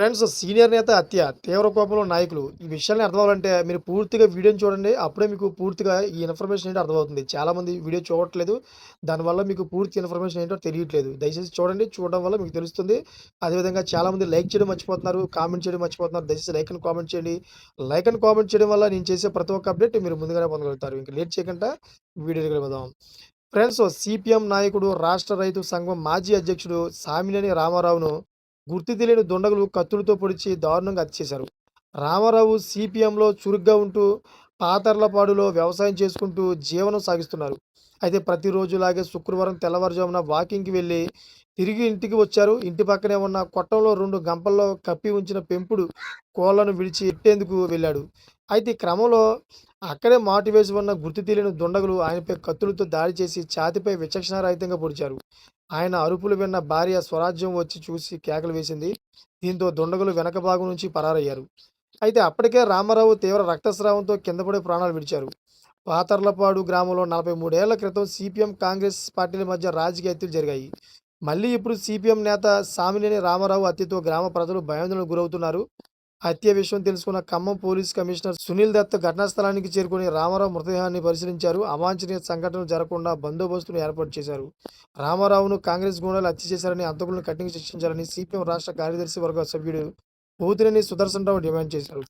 Friends senior నేత హత్య తీవ్ర కోపంలో నాయకులు. ఈ విషయాన్ని అర్థమవ్వాలంటే మీరు పూర్తిగా వీడియోని చూడండి. అప్పుడే మీకు పూర్తిగా ఈ ఇన్ఫర్మేషన్ ఏంటో అర్థమవుతుంది. చాలామంది వీడియో చూడట్లేదు. దానివల్ల మీకు పూర్తి ఇన్ఫర్మేషన్ ఏంటో తెలియట్లేదు. దయచేసి చూడండి. చూడడం వల్ల మీకు తెలుస్తుంది. అదేవిధంగా చాలామంది లైక్ చేయడం మర్చిపోతున్నారు కామెంట్ చేయడం మర్చిపోతున్నారు. దయచేసి లైక్ అని కామెంట్ చేయండి. లైక్ అండ్ కామెంట్ చేయడం వల్ల నేను చేసే ప్రతి ఒక్క అప్డేట్ మీరు ముందుగానే పొందగలుగుతారు. ఇంకా లేట్ చేయకుండా వీడియో వెళ్దాం. ఫ్రెండ్స్ సిపిఎం నాయకుడు రాష్ట్ర రైతు సంఘం మాజీ అధ్యక్షుడు సామినేని రామారావును గుర్తు తెలియని దుండగులు కత్తులతో పొడిచి దారుణంగా హత్య చేశారు రామారావు సిపిఎంలో చురుగ్గా ఉంటూ పాతర్లపాడులో వ్యవసాయం చేసుకుంటూ జీవనం సాగిస్తున్నారు. అయితే ప్రతిరోజులాగే శుక్రవారం తెల్లవారుజామున వాకింగ్కి వెళ్ళి తిరిగి ఇంటికి వచ్చారు. ఇంటి పక్కనే ఉన్న కొట్టంలో రెండు గంపల్లో కప్పి ఉంచిన పెంపుడు కోళ్ళను విడిచి ఎట్టేందుకు వెళ్ళాడు. అయితే ఈ క్రమంలో అక్కడే మాటు వేసి ఉన్న గుర్తు తెలియని దుండగులు ఆయనపై కత్తులతో దాడి చేసి ఛాతిపై విచక్షణారహితంగా పొడిచారు. ఆయన అరుపులు విన్న భార్య స్వరాజ్యం వచ్చి చూసి కేకలు వేసింది. దీంతో దుండగులు వెనక భాగం నుంచి పరారయ్యారు. అయితే అప్పటికే రామారావు తీవ్ర రక్తస్రావంతో కిందపడే ప్రాణాలు విడిచారు. పాతర్లపాడు గ్రామంలో నలభై మూడేళ్ళ క్రితం సిపిఎం కాంగ్రెస్ పార్టీల మధ్య రాజకీయ హత్యలు జరిగాయి. మళ్ళీ ఇప్పుడు సిపిఎం నేత సామినేని రామారావు హత్యతో గ్రామ ప్రజలు భయాందోళనకు గురవుతున్నారు. హత్య విషయం తెలుసుకున్న ఖమ్మం పోలీస్ కమిషనర్ సునీల్ దత్ ఘటనా స్థలానికి చేరుకుని రామారావు మృతదేహాన్ని పరిశీలించారు. అవాంఛనీయ సంఘటనలు జరగకుండా బందోబస్తును ఏర్పాటు చేశారు. రామారావును కాంగ్రెస్ గూండాలు హత్య చేశారని అంతకులను కఠినంగా శిక్షించాలని సిపిఎం రాష్ట్ర కార్యదర్శి వర్గ సభ్యుడు పోతినేని సుదర్శన్ రావు డిమాండ్ చేశారు.